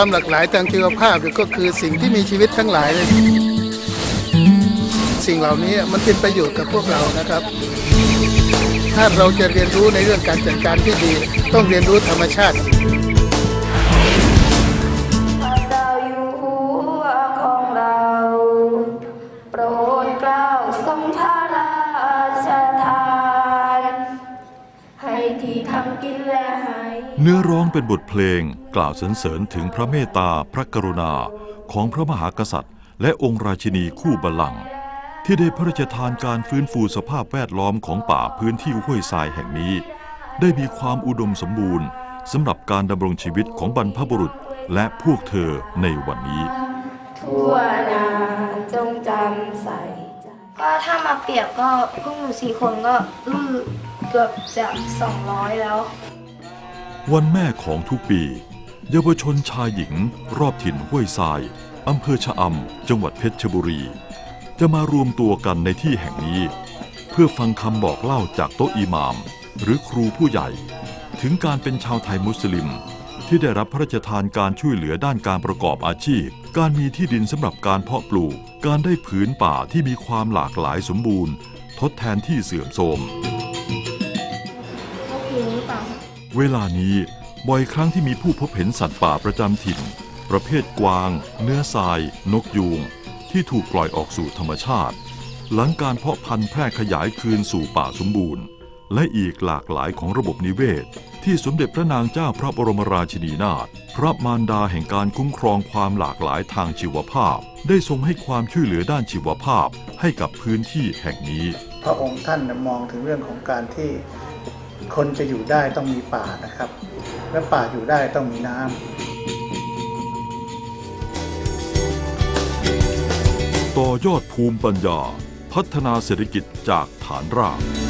ความหลากหลายทางชีวภาพก็คือสิ่งที่มีชีวิตทั้งหลายเลยสิ่งเหล่านี้มันเป็นประโยชน์กับพวกเรานะครับ ถ้าเราจะเรียนรู้ในเรื่องการจัดการที่ดี ต้องเรียนรู้ธรรมชาติพระเจ้าวูฮัวของเราโปรดกล้าทรงพระราชทานให้ที่ทำกินและให้ เนื้อร้องเป็นบทเพลงกล่าวสรรเสริญถึงพระเมตตาพระกรุณาของพระมหากษัตริย์ และองค์ราชินีคู่บัลลังก์ที่ได้พระราชทานการฟื้นฟูสภาพแวดล้อมของป่าพื้นที่ห้วยทรายแห่งนี้ ได้มีความอุดมสมบูรณ์สำหรับการดำรงชีวิตของบรรพบุรุษและพวกเธอในวันนี้ ทั่วนาจงจำใส่ใจก็ถ้ามาเปรียบก็พวกหนูสี่คนก็เกือบจะ200 แล้ว วันแม่ของทุกปี เยาวชนชายหญิง รอบถิ่นห้วยทรายอำเภอชะอำจังหวัดเพชรบุรี จะมารวมตัวกันในที่แห่งนี้ เพื่อฟังคำบอกเล่าจากโต๊ะอิหมาม หรือครูผู้ใหญ่ ถึงการเป็นชาวไทยมุสลิม ที่ได้รับพระราชทานการช่วยเหลือด้านการประกอบอาชีพ การมีที่ดินสำหรับการเพาะปลูก การได้ผืนป่าที่มีความหลากหลายสมบูรณ์ ทดแทนที่เสื่อมโทรม เวลานี้บ่อยครั้งที่มีผู้พบเห็นสัตว์ป่าประจำถิ่น ประเภทกวาง เนื้อทราย นกยูง ที่ถูกปล่อยออกสู่ธรรมชาติ หลังการเพาะพันธุ์แพร่ขยายคืนสู่ป่าสมบูรณ์ และอีกหลากหลายของระบบนิเวศ ที่สมเด็จพระนางเจ้าพระบรมราชินีนาถพระมารดาแห่งการคุ้มครองความหลากหลายทางชีวภาพ ได้ทรงให้ความช่วยเหลือด้านชีวภาพให้กับพื้นที่แห่งนี้ พระองค์ท่านมองถึงเรื่องของการที่ คนจะอยู่ได้ต้องมีป่านะครับ และป่าอยู่ได้ต้องมีน้ำต่อยอดภูมิปัญญา พัฒนาเศรษฐกิจจากฐานราก